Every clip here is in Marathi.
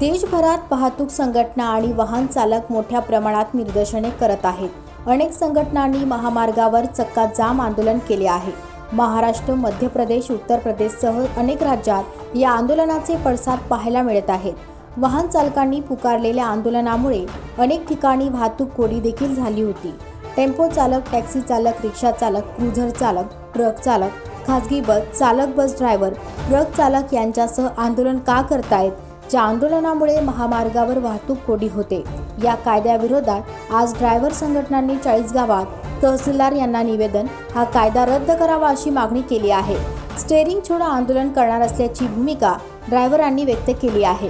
देशभरात वाहतूक संघटना आणि वाहन चालक मोठ्या प्रमाणात निदर्शने करत आहेत. अनेक संघटनांनी महामार्गावर चक्का जाम आंदोलन केले आहे. महाराष्ट्र मध्य प्रदेश उत्तर प्रदेशसह अनेक राज्यात या आंदोलनाचे पडसाद पाहायला मिळत आहेत. वाहन चालकांनी पुकारलेल्या आंदोलनामुळे अनेक ठिकाणी वाहतूक कोडी देखील झाली होती. टेम्पो चालक टॅक्सी चालक रिक्षा चालक क्रुझर चालक ट्रक चालक खाजगी बस चालक बस ड्रायव्हर ट्रक चालक यांच्यासह आंदोलन का करतायत? ज्या आंदोलनामुळे महामार्गावर वाहतूक कोडी होते. या कायद्याविरोधात आज ड्रायव्हर संघटनांनी चाळीस गावात तहसीलदार यांना निवेदन हा कायदा रद्द करावा अशी मागणी केली आहे. स्टेरिंग छोडा आंदोलन करणार असल्याची भूमिका ड्रायव्हरांनी व्यक्त केली आहे.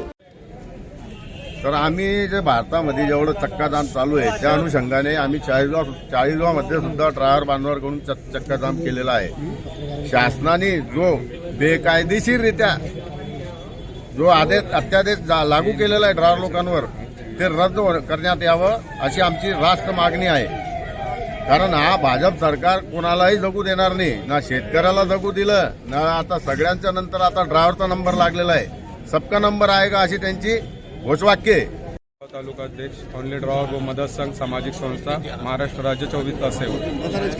तर आम्ही जे भारतामध्ये जेवढं चक्काजाम चालू आहे त्या अनुषंगाने आम्ही चाळीसगाव चाळीसगावमध्ये सुद्धा ड्रायव्हर बांधवांकडून चक- चक्काजाम केलेला आहे. शासनाने जो बेकायदेशीररित्या जो आदेश अत्यादेश जा- लागू केलेला आहे ड्रायव्हर लोकांवर ते रद्द करण्यात यावं अशी आमची रास्त मागणी आहे. कारण हा भाजप सरकार कोणालाही जगू देणार नाही. ना शेतकऱ्याला जगू दिलं ना आता सगळ्यांच्या नंतर आता ड्रायव्हरचा नंबर लागलेला आहे. सबका नंबर आहे का अशी त्यांची घोषवाक्य आहे तालुका अध्यक्ष ओनली ड्रॉवर व मदद संघ सामाजिक संस्था महाराष्ट्र राज्य चौबीस का सेवक।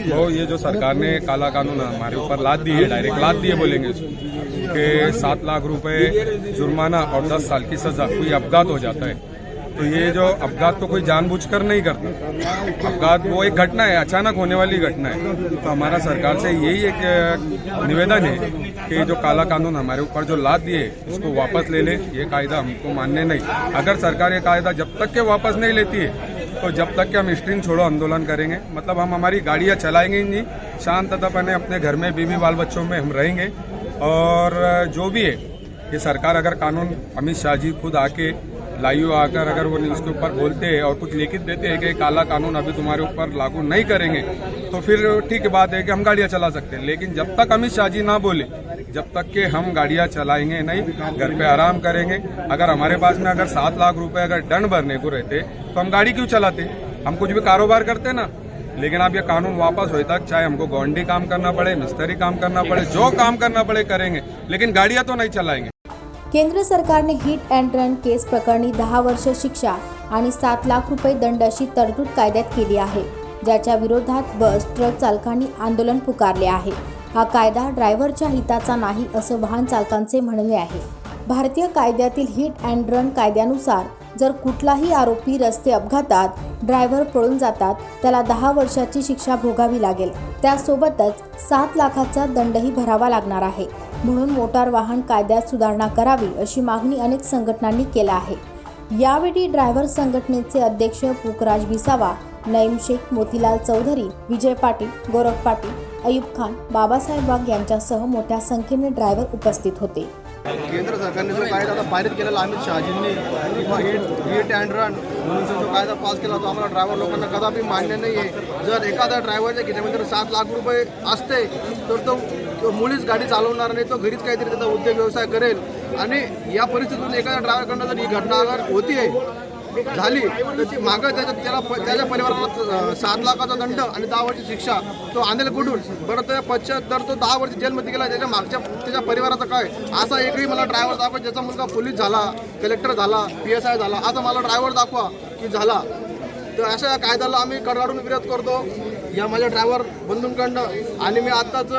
तो ये जो सरकार ने काला कानून हमारे ऊपर लाद दी है डायरेक्ट लाद दिए बोलेंगे कि सात लाख रुपए जुर्माना और दस साल की सजा कोई अपघात हो जाता है। तो ये जो अपघात तो कोई जानबूझकर नहीं करता। अपघात वो एक घटना है, अचानक होने वाली घटना है। तो हमारा सरकार से यही एक निवेदन है कि जो काला कानून हमारे ऊपर जो लाद दिए, उसको वापस ले ले, ये कायदा हमको मान्य नहीं। अगर सरकार ये कायदा जब तक के वापस नहीं लेती है तो जब तक के हम स्ट्रिंग छोड़ो आंदोलन करेंगे। मतलब हम हमारी गाड़ियाँ चलाएँगे नहीं शांततापने अपने अपने घर में, बीवी बाल बच्चों में हम रहेंगे। और जो भी है, ये सरकार अगर कानून, अमित शाह जी खुद आके, लाइयो आकर अगर वो उसके ऊपर बोलते हैं और कुछ लिखित देते हैं कि काला कानून अभी तुम्हारे ऊपर लागू नहीं करेंगे तो फिर ठीक बात है कि हम गाड़ियाँ चला सकते हैं। लेकिन जब तक अमित शाह जी ना बोले जब तक के हम गाड़ियाँ चलाएंगे नहीं घर पे आराम करेंगे। अगर हमारे पास में अगर सात लाख रुपए अगर दंड भरने को रहते तो हम गाड़ी क्यों चलाते? हम कुछ भी कारोबार करते ना। लेकिन अब ये कानून वापस होए तक चाहे हमको गौंडी काम करना पड़े मिस्त्री काम करना पड़े जो काम करना पड़े करेंगे लेकिन गाड़ियाँ तो नहीं चलाएंगे। केंद्र सरकारने हिट अँड रन केस प्रकरणी दहा वर्ष शिक्षा आणि सात लाख रुपये दंड अशी तरतूद कायद्यात केली आहे ज्याच्या विरोधात बस ट्रक चालकांनी आंदोलन पुकारले आहे. हा कायदा ड्रायव्हरच्या हिताचा नाही असं वाहन चालकांचे म्हणणे आहे. भारतीय कायद्यातील हिट अँड रन कायद्यानुसार जर कुठलाही आरोपी रस्ते अपघातात ड्रायव्हर पळून जातात त्याला दहा वर्षाची शिक्षा भोगावी लागेल. त्यासोबतच सात लाखाचा दंडही भरावा लागणार आहे. म्हणून मोटार वाहन कायद्यात सुधारणा करावी अशी मागणी अनेक संघटनांनी केला आहे. यावेळी ड्रायव्हर संघटनेचे अध्यक्ष पुखराज बिसावा नईम शेख मोतीलाल चौधरी विजय पाटील गौरव पाटील अयूब खान बाबासाहेब वाघ यांच्यासह मोठ्या संख्येने ड्रायव्हर उपस्थित होते. केंद्र सरकारने जो कायदा आता पारित केलेला अमित शहाजींनी किंवा हिट हिट अँड रन म्हणून जो कायदा पास केला तो आम्हाला ड्रायव्हर लोकांना कदापि मान्य नाही आहे जर एखादा ड्रायव्हरच्या खिशामध्ये सात लाख रुपये असते तर तो तो मुळीच गाडी चालवणार नाही तो घरीच काहीतरी त्याचा उद्योग व्यवसाय करेल. आणि या परिस्थितीतून एखाद्या ड्रायव्हरकडनं जर ही घटना अगर होती झाली. तर ती मागं त्याच्या त्याला प- त्याच्या परिवाराला सात लाखाचा दंड आणि दहा वर्षी शिक्षा. तो आणेल कुठून? बरं त्या पश्चात जर तो दहा वर्ष जेलमध्ये गेला त्याच्या मागच्या त्याच्या परिवाराचं काय? असा एकही मला ड्रायव्हर दाखवा ज्याचा मुलगा पोलीस झाला कलेक्टर झाला पी एस आय झाला असा मला ड्रायव्हर दाखवा की झाला. तर अशा कायद्याला आम्ही कडाडून विरोध करतो. या माझ्या ड्रायव्हर बंधूंकडनं. आणि मी आत्ताच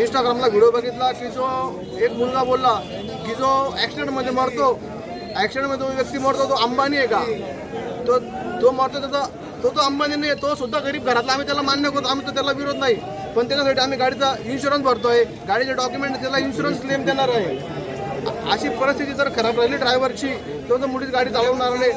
इंस्टाग्रामला व्हिडिओ बघितला की जो एक मुलगा बोलला की जो ॲक्सिडेंटमध्ये मरतो ॲक्सिडेंटमध्ये तो व्यक्ती मरतो तो अंबानी आहे का? तो तो मरतो त्याचा तो तो अंबानी नाही तो सुद्धा गरीब घरातला. आम्ही त्याला मान्य करतो आम्ही तर त्याला विरोध नाही. पण त्याच्यासाठी आम्ही गाडीचा इन्शुरन्स भरतोय. गाडीचे डॉक्युमेंट त्याला इन्शुरन्स क्लेम देणार आहे. अशी परिस्थिती जर खराब राहिली ड्रायव्हरची तो तर मुलीच गाडी चालवणार नाही.